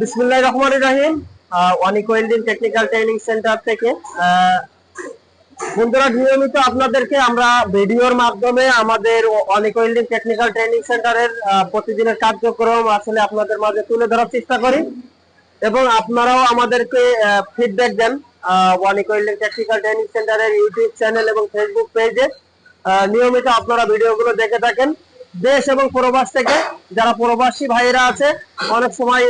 বিসমুল্লাহ রহমান রাহিম। Anik welding technical training centre থেকে। বন্ধুরা, নিয়মিত আপনাদেরকে আমরা ভিডিওর মাধ্যমে আমাদের অনিক ওয়েল্ডিং টেকনিক্যাল ট্রেনিং সেন্টারের প্রতিদিনের কার্যক্রম আসলে আপনাদের মাঝে তুলে ধরার চেষ্টা করি এবং আপনারাও আমাদেরকে ফিডব্যাক দেন অনিক ওয়েল্ডিং টেকনিক্যাল ট্রেনিং সেন্টারের ইউটিউব চ্যানেল এবং ফেসবুক পেজে নিয়মিত আপনারা ভিডিওগুলো দেখে থাকেন। দেশ এবং প্রবাস থেকে যারা প্রবাসী ভাইয়েরা আছে, অনেক সময়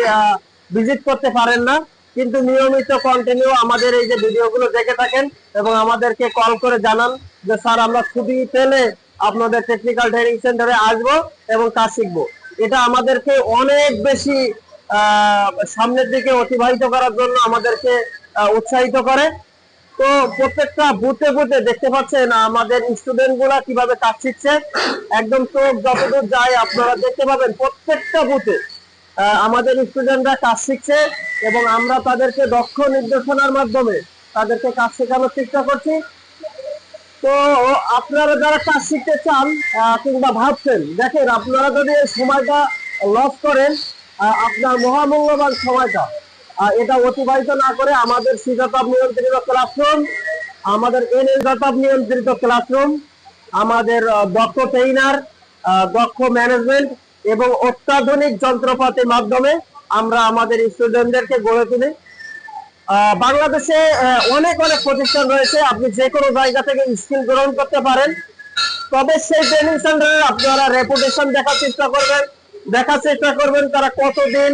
ভিজিট করতে পারেন না, কিন্তু নিয়মিত কন্টিনিউ আমাদের এই যে ভিডিওগুলো দেখে থাকেন এবং আমাদেরকে কল করে জানান যে, স্যার, আমরা ছুটি পেলে আপনাদের টেকনিক্যাল ট্রেনিং সেন্টারে আসব এবং কাজ শিখব। এটা আমাদেরকে অনেক বেশি সামনের দিকে অতিবাহিত করার জন্য আমাদেরকে উৎসাহিত করে। তো প্রত্যেকটা বুথে বুথে দেখতে পাচ্ছেন আমাদের স্টুডেন্টগুলা কীভাবে কাজ শিখছে। একদম চোখ যতদূর যায় আপনারা দেখতে পাবেন প্রত্যেকটা বুথে আমাদের স্টুডেন্টরা কাজ শিখছে এবং আমরা তাদেরকে দক্ষ নির্দেশনার মাধ্যমে তাদেরকে কাজ শেখানোর চেষ্টা করছি। তো আপনারা যারা কাজ শিখতে চান কিংবা ভাবছেন, দেখেন আপনারা যদি এই সময়টা লস করেন আপনার মহামূল্যবান সময়টা এটা অতিবাহিত না করে আমাদের শীতাতাপ নিয়ন্ত্রিত ক্লাসরুম আমাদের এনএল দাতাপ নিয়ন্ত্রিত ক্লাসরুম আমাদের দক্ষ ট্রেইনার দক্ষ ম্যানেজমেন্ট এবং অত্যাধুনিক যন্ত্রপাতির মাধ্যমে আমরা আমাদের স্টুডেন্টদেরকে গড়ে তুলি। বাংলাদেশে অনেক অনেক প্রতিষ্ঠান রয়েছে। আপনি যে কোনো জায়গা থেকে স্কিল গ্রহণ করতে পারেন। তবে সেই ট্রেনিং সেন্টারে আপনারা রেপুটেশন দেখার চেষ্টা করবেন। দেখার চেষ্টা করবেন তারা কতদিন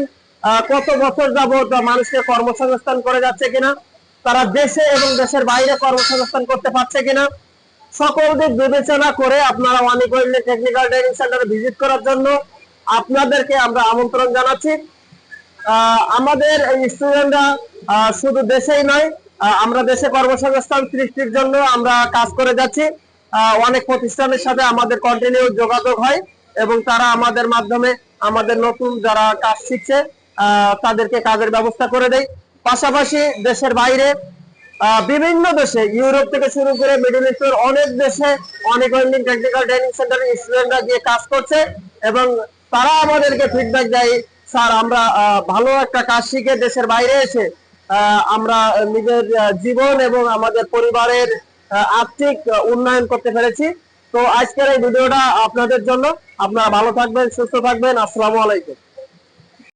কত বছর যাবত মানুষকে কর্মসংস্থান করে যাচ্ছে কিনা, তারা দেশে এবং দেশের বাইরে কর্মসংস্থান করতে পারছে কিনা। সকল দিক বিবেচনা করে আপনারা অনেক টেকনিক্যাল ট্রেনিং সেন্টারে ভিজিট করার জন্য আপনাদেরকে আমরা আমন্ত্রণ জানাচ্ছি। আমাদের স্টুডেন্টরা শুধু দেশেই নয় আমরা দেশে কর্মসংস্থান সৃষ্টির জন্য আমরা কাজ করে যাচ্ছি। অনেক প্রতিষ্ঠানের সাথে আমাদের কন্টিনিউ যোগাযোগ হয় এবং তারা আমাদের মাধ্যমে আমাদের নতুন যারা কাজ শিখছে তাদেরকে কাজের ব্যবস্থা করে দেয়। পাশাপাশি দেশের বাইরে বিভিন্ন দেশে, ইউরোপ থেকে শুরু করে মিডল ইস্টের অনেক দেশে, অনেক টেকনিক্যাল ট্রেনিং সেন্টারের স্টুডেন্টরা গিয়ে কাজ করছে এবং তারা আমাদেরকে ফিডব্যাক দেয়, স্যার, আমরা ভালো একটা কাজ শিখে দেশের বাইরে এসে আমরা নিজের জীবন এবং আমাদের পরিবারের আর্থিক উন্নয়ন করতে পেরেছি। তো আজকের এই ভিডিওটা আপনাদের জন্য। আপনারা ভালো থাকবেন, সুস্থ থাকবেন। আসসালামু আলাইকুম।